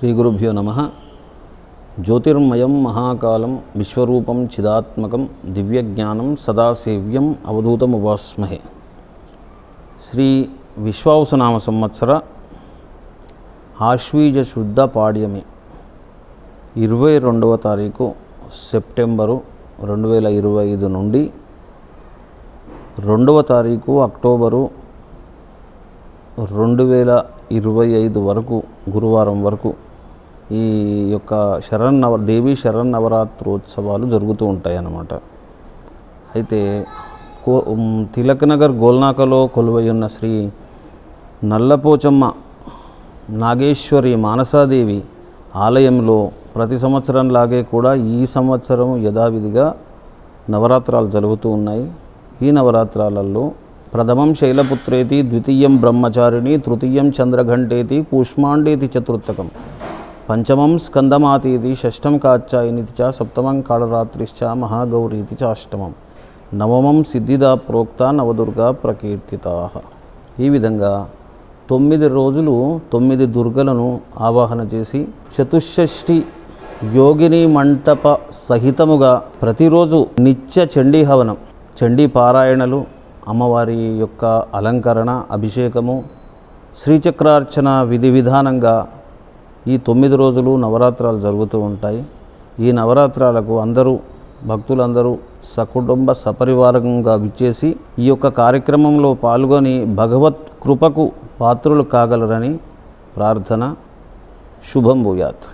శ్రీ గురుభ్యో నమ. జ్యోతిర్మయం మహాకాలం విశ్వరూపం చిదాత్మకం దివ్యజ్ఞానం సదాసేవ్యం అవధూతముపాస్మహే. శ్రీ విశ్వావసనామ సంవత్సర ఆశ్వీజ శుద్ధ పాడ్యమి ఇరవై రెండవ తారీఖు సెప్టెంబరు రెండు వేల ఇరవై ఐదు నుండి రెండవ తారీఖు అక్టోబరు రెండు వేల ఇరవై ఐదు వరకు గురువారం వరకు ఈ యొక్క శరన్నవ దేవి శరన్నవరాత్రోత్సవాలు జరుగుతూ ఉంటాయి అన్నమాట అయితే కో తిలక్నగర్ నగర్ గోల్నాకలో కొలువై ఉన్న శ్రీ నల్లపోచమ్మ నాగేశ్వరి మానసాదేవి ఆలయంలో ప్రతి సంవత్సరంలాగే కూడా ఈ సంవత్సరం యథావిధిగా నవరాత్రాలు జరుగుతూ ఉన్నాయి. ఈ నవరాత్రాలలో ప్రథమం శైలపుత్రేతి ద్వితీయం బ్రహ్మచారిణి తృతీయం చంద్రఘంటేతి కూష్మాండేతి చతుర్థకం. పంచమం స్కందమాతీతి షష్టం కాచ్చాయనితి చ సప్తమం కాళరాత్రిశ్చ మహాగౌరీతి చ అష్టమం. నవమం సిద్ధిదా ప్రోక్త నవదుర్గా ప్రకీర్తితా. ఈ విధంగా తొమ్మిది రోజులు తొమ్మిది దుర్గలను ఆవాహన చేసి చతుషష్ఠి యోగిని మంటప సహితముగా ప్రతిరోజు నిత్య చండీ హవనం చండీ పారాయణలు అమ్మవారి యొక్క అలంకరణ అభిషేకము శ్రీచక్రార్చన విధి విధానంగా ఈ తొమ్మిది రోజులు నవరాత్రాలు జరుగుతూ ఉంటాయి. ఈ నవరాత్రాలకు అందరూ భక్తులందరూ సకుటుంబ సపరివారంగా విచ్చేసి ఈ యొక్క కార్యక్రమంలో పాల్గొని భగవత్ కృపకు పాత్రులు కాగలరని ప్రార్థన. శుభం భూయాత్.